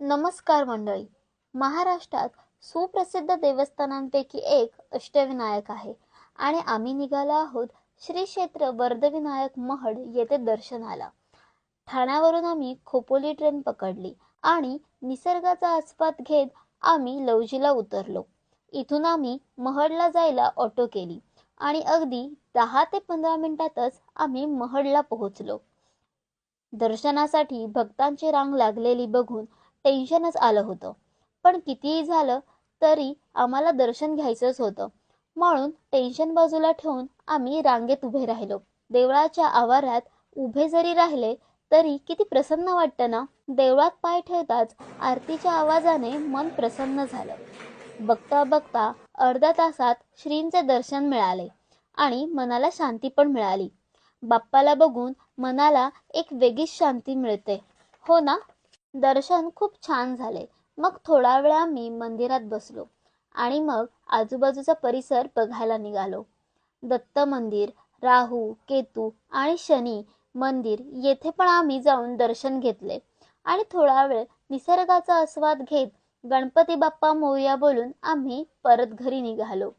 नमस्कार मंडळी. महाराष्ट्रात सुप्रसिद्ध देवस्थानांपैकी एक अष्टविनायक आहे आणि आम्ही निघालो आहोत श्री क्षेत्र वर्धविनायक महड येथे दर्शनाला. ठाण्यावरून आम्ही खोपोली ट्रेन पकडली आणि निसर्गाचा आस्वाद घेत आम्ही लवजीला उतरलो. इथून आम्ही महडला जायला ऑटो केली आणि अगदी दहा ते पंधरा मिनिटातच आम्ही महडला पोहोचलो. दर्शनासाठी भक्तांची रांग लागलेली बघून टेन्शनच आलं होतं. पण कितीही झालं तरी आम्हाला दर्शन घ्यायचंच होतं. म्हणून टेन्शन बाजूला ठेवून आम्ही रांगेत उभे राहिलो. देवळाच्या आवारात उभे जरी राहिले तरी किती प्रसन्न वाटतं ना? देवळात पाय ठेवताच आरतीच्या आवाजाने मन प्रसन्न झालं. बघता बघता अर्ध्या तासात श्रींचे दर्शन मिळाले आणि मनाला शांती पण मिळाली. बाप्पाला बघून मनाला एक वेगळीच शांती मिळते. हो ना? दर्शन खूप छान झाले. मग थोडा वेळ आम्ही मंदिरात बसलो आणि मग आजूबाजूचा परिसर बघायला निघालो. दत्त मंदिर राहू केतू आणि शनी मंदिर येथे पण आम्ही जाऊन दर्शन घेतले. आणि थोडा वेळ निसर्गाचा आस्वाद घेत गणपती बाप्पा मोया बोलून आम्ही परत घरी निघालो.